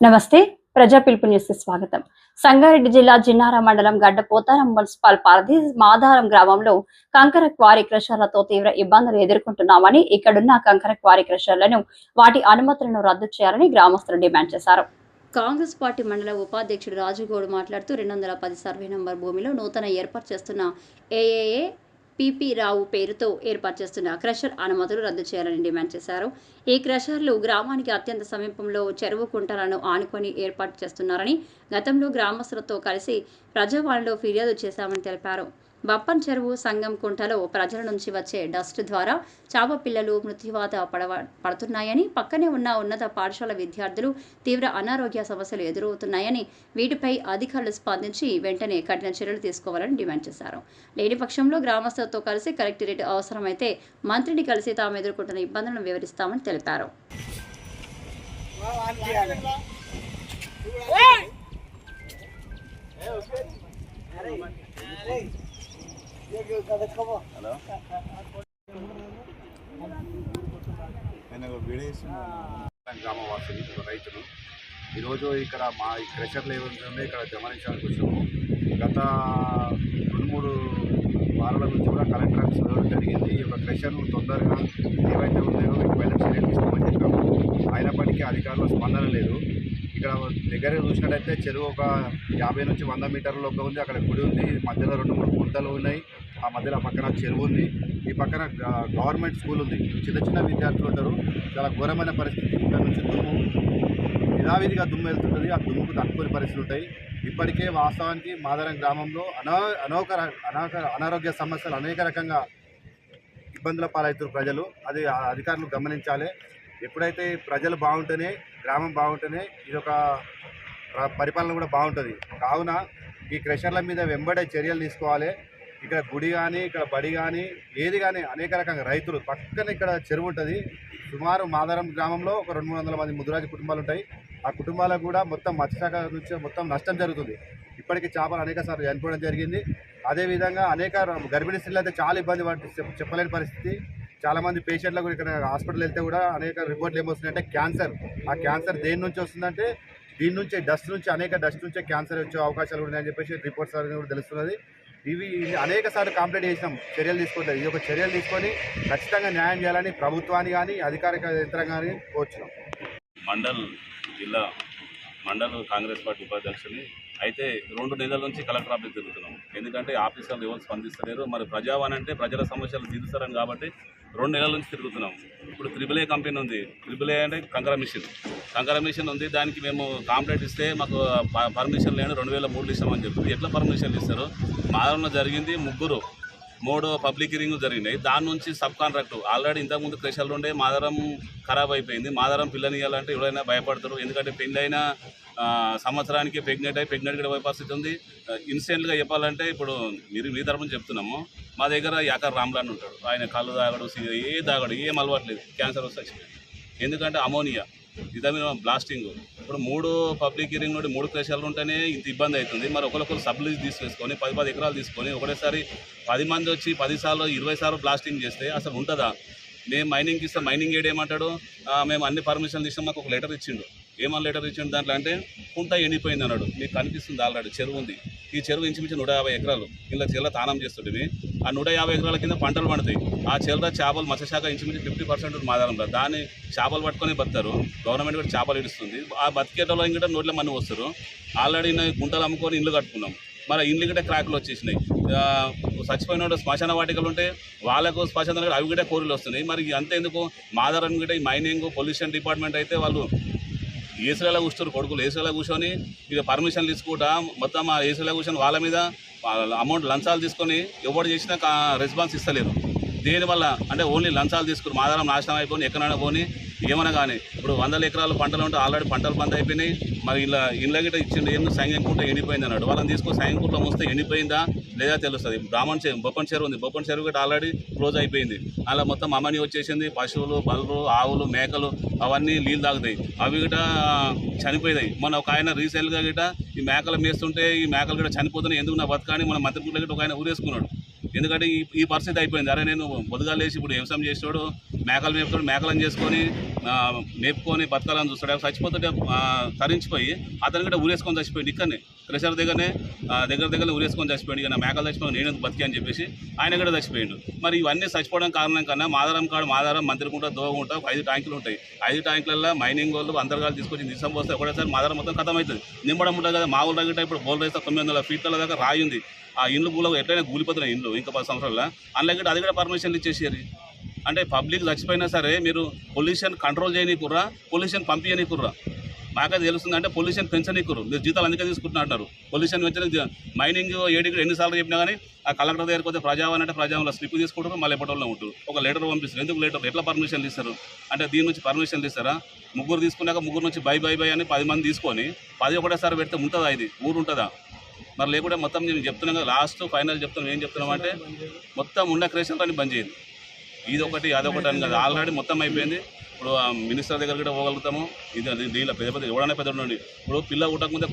నమస్తే ప్రజా పిలుపు న్యూస్ స్వాగతం. సంగారెడ్డి జిల్లా జిన్నార మండలం గడ్డ పోతారం మున్సిపల్ పరిధి మాధారం గ్రామంలో కంకర క్వారీ క్రషర్లతో తీవ్ర ఇబ్బందులు ఎదుర్కొంటున్నామని ఇక్కడున్న కంకర క్వారీ క్రషర్లను వాటి అనుమతులను రద్దు చేయాలని గ్రామస్తులు డిమాండ్ చేశారు. కాంగ్రెస్ పార్టీ మండల ఉపాధ్యక్షుడు రాజుగౌడ్ మాట్లాడుతూ రెండు వందల పది సర్వే నంబర్ భూమిలో నూతన ఏర్పాటు చేస్తున్న ఏఏఏ పిపి రావు పేరుతో ఏర్పాటు చేస్తున్న క్రషర్ అనుమతులు రద్దు చేయాలని డిమాండ్ చేశారు. ఈ క్రషర్లు గ్రామానికి అత్యంత సమీపంలో చెరువు కుంటలను ఆనుకొని ఏర్పాటు చేస్తున్నారని గతంలో గ్రామస్తులతో కలిసి ప్రజావాణిలో ఫిర్యాదు చేశామని తెలిపారు. బప్పన్ చెరువు సంగం కుంటలో ప్రజల నుంచి వచ్చే డస్ట్ ద్వారా చాప పిల్లలు మృత్యువాత పడవ పడుతున్నాయని పక్కనే ఉన్న ఉన్నత పాఠశాల విద్యార్థులు తీవ్ర అనారోగ్య సమస్యలు ఎదురవుతున్నాయని వీటిపై అధికారులు స్పందించి వెంటనే కఠిన చర్యలు తీసుకోవాలని డిమాండ్ చేశారు. లేని పక్షంలో గ్రామస్తులతో కలిసి కలెక్టరేట్ అవసరమైతే మంత్రిని కలిసి తాము ఎదుర్కొంటున్న ఇబ్బందులను వివరిస్తామని తెలిపారు. హలో? నేను ఒక గ్రామవాసిని ఈరోజు ఇక్కడ మా ఈ క్రెషర్లు ఏముంటుందో ఇక్కడ గమనించడానికి వచ్చాము గత రెండు మూడు వారాల నుంచి కూడా కలెక్టర్ ఆఫీస్ జరిగింది. ఈ యొక్క క్రెషర్లు తొందరగా ఏవైతే ఉన్నాయో వీటిపైన చర్యలు తీసుకోమని చెప్పాము. అయినప్పటికీ అధికారుల స్పందన లేదు. ఇక్కడ దగ్గర చూసినట్టయితే చెరువు ఒక యాభై నుంచి వంద మీటర్ల ఒక ఉంది. అక్కడ గుడి ఉంది. మధ్యలో రెండు మూడు గుంతలు ఉన్నాయి. ఆ మధ్యలో పక్కన చెరువు ఉంది. ఈ పక్కన గ- గవర్నమెంట్ స్కూల్ ఉంది. చిన్న చిన్న విద్యార్థులు ఉంటారు. చాలా ఘోరమైన పరిస్థితి. ఇక్కడ నుంచి దుమ్ము యథావిధిగా దుమ్ము వెళ్తుంటుంది. ఆ దుమ్ముకు తక్కువ పరిస్థితులు ఉంటాయి. ఇప్పటికే వాస్తవానికి మాదరం గ్రామంలో అనో అనోక అనాక అనారోగ్య సమస్యలు అనేక రకంగా ఇబ్బందుల పాలవుతున్నారు ప్రజలు. అది ఆ అధికారులు గమనించాలి. ఎప్పుడైతే ప్రజలు బాగుంటేనే గ్రామం బాగుంటేనే ఇది ఒక పరిపాలన కూడా బాగుంటుంది. కావున ఈ క్రెషర్ల మీద వెంబడే చర్యలు తీసుకోవాలి. ఇక్కడ గుడి కానీ ఇక్కడ బడి కానీ ఏది కానీ అనేక రకంగా రైతులు పక్కన ఇక్కడ చెరువు ఉంటుంది. సుమారు మాదారం గ్రామంలో ఒక రెండు మూడు వందల మంది ముదురాజు కుటుంబాలు ఉంటాయి. ఆ కుటుంబాలకు కూడా మొత్తం మత్స్యశాఖ నుంచి మొత్తం నష్టం జరుగుతుంది. ఇప్పటికీ చేపలు అనేక సార్లు చనిపోవడం జరిగింది. అదేవిధంగా అనేక గర్భిణీ స్త్రీలు అయితే చాలా ఇబ్బంది పడి చెప్పలేని పరిస్థితి. చాలామంది పేషెంట్లకు కూడా ఇక్కడ హాస్పిటల్ వెళ్తే కూడా అనేక రిపోర్ట్లు ఏమొస్తున్నాయంటే క్యాన్సర్ ఆ క్యాన్సర్ దేని నుంచి వస్తుందంటే దీని నుంచి డస్ట్ నుంచి అనేక డస్ట్ నుంచే క్యాన్సర్ వచ్చే అవకాశాలు ఉన్నాయని చెప్పేసి రిపోర్ట్స్ కూడా తెలుస్తున్నది. ఇవి అనేక సార్లు కంప్లైంట్ చేసినాం చర్యలు తీసుకోవట్లేదు. ఇది ఒక చర్యలు తీసుకొని ఖచ్చితంగా న్యాయం చేయాలని ప్రభుత్వాన్ని కానీ అధికారిక యంత్రాంగాన్ని కోరుచున్నాం. మండల్ జిల్లా మండల్ కాంగ్రెస్ పార్టీ ఉపాధ్యక్షుని. అయితే రెండు నెలల నుంచి కలెక్టర్ ఆఫీస్ తిరుగుతున్నాం. ఎందుకంటే ఆఫీసర్లు ఎవరు స్పందిస్తలేరు. మరి ప్రజావాణి అంటే ప్రజల సమస్యలు తీరుస్తారని కాబట్టి రెండు నెలల నుంచి తిరుగుతున్నాం. ఇప్పుడు త్రిబుల్ ఏ కంపెనీ ఉంది. త్రిబుల్ ఏ అంటే కంకర మిషన్. కంకర మిషన్ ఉంది. దానికి మేము కాంప్లైంట్ ఇస్తే మాకు పర్మిషన్ లేని రెండు వేల మూడులు ఇస్తామని చెప్పి ఎట్లా పర్మిషన్ ఇస్తారు? మాదంలో జరిగింది ముగ్గురు. మూడు పబ్లిక్ హియరింగ్ జరిగినాయి. దాని నుంచి సబ్ కాంట్రాక్ట్. ఆల్రెడీ ఇంతకుముందు క్రెషర్లు ఉండే మాదారం ఖరాబ్ అయిపోయింది. మాదారం పిల్లనియాలంటే ఎవరైనా భయపడతారు. ఎందుకంటే పెళ్ళైన సంవత్సరానికి ప్రెగ్నెంట్ అయి ప్రెగ్నెంట్ కూడా పోయే పరిస్థితి ఉంది. ఇన్సిడెంట్గా చెప్పాలంటే ఇప్పుడు మీరు మీ తరపున చెప్తున్నాము. మా దగ్గర యాకర్ రామ్లాన్ ఉంటాడు. ఆయన కళ్ళు తాగడు ఏ తాగడు ఏం అలవాట్లేదు క్యాన్సర్ వస్తే ఎందుకంటే అమోనియా. ఇదే బ్లాస్టింగ్ ఇప్పుడు మూడు పబ్లిక్ హీరింగ్ నుండి మూడు ప్రదేశాలు ఉంటేనే ఇంత ఇబ్బంది అవుతుంది. మరి ఒకరికొకరు సబ్లు తీసుకొని పది పది ఎకరాలు తీసుకొని ఒకటేసారి పది మంది వచ్చి పది సార్లు ఇరవై సార్లు బ్లాస్టింగ్ చేస్తే అసలు ఉంటుందా? మేము మైనింగ్కి ఇస్తే మైనింగ్ ఏడేమంటాడు మేము అన్ని పర్మిషన్లు ఇస్తాం మాకు ఒక లెటర్ ఇచ్చిండు. ఏమని లెటర్ ఇచ్చిండు దాంట్లో అంటే కుంట ఎండిపోయింది అన్నాడు. మీకు కనిపిస్తుంది ఆల్రెడీ చెరువు ఉంది. ఈ చెరువు ఇంచుమించు నూట యాభై ఎకరాలు. ఇలా చెల్ల తానం చేస్తుంటే ఆ నూట యాభై ఎకరాల కింద పంటలు పండుతాయి. ఆ చెల్ల చేపలు మత్స్యశాఖ ఇంచుమించు ఫిఫ్టీ పర్సెంట్ మాదారంలో దాన్ని చేపలు పట్టుకొని బతారు గవర్నమెంట్ కూడా చేపలు ఇడుస్తుంది. ఆ బతికేటలో ఇంకా నోట్ల మనీ వస్తారు ఆల్రెడీ గుంటలు అమ్ముకొని ఇల్లు కట్టుకున్నాం. మరి ఇల్లు కూడా క్రాకులు వచ్చేసినాయి. చచ్చిపోయిన వాళ్ళు శ్మశాన వాటికలు ఉంటే వాళ్ళకు శ్మశాన అవి కూడా కోరిలు వస్తున్నాయి. మరి అంతేందుకు? మాదారం కూడా ఈ మైనింగ్ పొల్యూషన్ డిపార్ట్మెంట్ అయితే వాళ్ళు ఏసీలలో కూర్చోరు కొడుకులు ఏసీలో కూర్చొని ఇక పర్మిషన్లు తీసుకుంటా మొత్తం ఆ ఏసీలో కూర్చొని వాళ్ళ మీద అమౌంట్ లంచాలు తీసుకొని ఎవరు చేసినా రెస్పాన్స్ ఇస్తలేరు. దేనివల్ల అంటే ఓన్లీ లంచాలు తీసుకుని మాదారం నాశనం అయిపోయి ఎక్కడైనా పోని ఏమైనా కానీ. ఇప్పుడు వందల ఎకరాలు పంటలు ఉంటే ఆల్రెడీ పంటలు బంద్ అయిపోయినాయి. మరి ఇలా ఇళ్ళ గిట్ట ఇచ్చిండు ఏమి సాయంకుంట ఎండిపోయింది అన్నాడు. వాళ్ళని తీసుకొని సాయంకుంట్లో మోస్తే ఎండిపోయిందా? లేదా తెలుస్తుంది. బ్రాహ్మణ్ చెరువు బొప్పన్ చెరువు ఉంది. బొప్పన్ చెరువు కూడా ఆల్రెడీ క్లోజ్ అయిపోయింది. అలా మొత్తం అమని వచ్చేసింది. పశువులు బల్లు ఆవులు మేకలు అవన్నీ నీళ్ళు తాగుతాయి. అవి గిట చనిపోయినాయి. మొన్న ఒక ఆయన రీసెంట్గా గిట ఈ మేకలు మేస్తుంటే ఈ మేకలు కూడా చనిపోతున్నాయి. ఎందుకు నా బతకాని మన మంత్రిపుట్లో గిట్ట ఒక ఆయన ఊరేసుకున్నాడు. ఎందుకంటే ఈ ఈ పరిస్థితి అయిపోయింది. అరే నేను బొదగాలేసి లేచి ఇప్పుడు వ్యవసాయం చేసేవాడు. మేకలు మేపుతాడు. మేకలను చేసుకొని మేపుకొని బతకాలని చూస్తాడు. చచ్చిపోతుంటే తరించిపోయి అతను కూడా ఊరేసుకొని చచ్చిపోయింది ఇక్కడనే. క్రెషర్ దగ్గరనే దగ్గర దగ్గర ఊరేసుకొని చచ్చిపోయింది ఇక నా మేకలు చచ్చిపోయి నేను బతికి అని చెప్పేసి ఆయన కూడా చచ్చిపోయిండు. మరి ఇవన్నీ చచ్చిపోవడం కారణం కన్నా మాదారం కాడు మాదారం మంత్రికుంట దోగుంట ఒక ఐదు ట్యాంకులు ఉంటాయి. ఐదు ట్యాంకులలో మైనింగ్ వాళ్ళు అందరికాలు తీసుకొచ్చి నిజం పోస్తే ఒకటేసారి మాదారం మొత్తం కథం అవుతుంది నింపడం ఉంటుంది కదా మా ఊళ్ళో ఇప్పుడు బోల్ రైస్ తొమ్మిది వందల ఫీట్ల దాకా రాయింది ఆ ఇండ్లు పూలకు ఎట్లయినా కూలిపోతున్నాయి ఇండ్లు ఇంకా పది సంవత్సరాల అందులో అది కూడా పర్మిషన్లు ఇచ్చేసారు అంటే పబ్లిక్ చచ్చిపోయినా సరే మీరు పొల్యూషన్ కంట్రోల్ చేయనీకుర్రా పొల్యూషన్ పంపించనీకుర్రా మాకది తెలుస్తుంది అంటే పొల్యూషన్ పెంచనీకురు మీరు జీతాలు అందుకే తీసుకుంటున్నారు పొల్యూషన్ పెంచని మైనింగ్ ఏడికి ఎన్నిసార్లు చెప్పినా కానీ ఆ కలెక్టర్ దగ్గరికి పోతే ప్రజావాన్ అంటే ప్రజావాన్లో స్లిప్ తీసుకుంటారు మళ్ళీ ఎప్పటిలో ఉంటారు. ఒక లెటర్ పంపిస్తారు. ఎందుకు లెటర్? ఎట్లా పర్మిషన్ ఇస్తారు అంటే దీని నుంచి పర్మిషన్ ఇస్తారా ముగ్గురు తీసుకున్నాక ముగ్గురు నుంచి బై బై బై అని పది మంది తీసుకొని పది ఒకటేసారి పెడితే ఉంటుందా ఇది? ఊరు ఉంటుందా? మరి లేకుంటే మొత్తం నేను చెప్తున్నాను కదా లాస్ట్ ఫైనల్ చెప్తున్నాం ఏం చెప్తున్నాం అంటే మొత్తం ఉన్న క్రేషన్ అని బంద్ చేయండి. ఇది ఒకటి అదొకటి అని కాదు. ఆల్రెడీ మొత్తం అయిపోయింది. ఇప్పుడు ఆ మినిస్టర్ దగ్గర కూడా పోగలుగుతాము. ఇది దీనిలో పెద్ద పెద్ద ఎవడన్నా పెద్ద ఇప్పుడు పిల్ల పుట్టక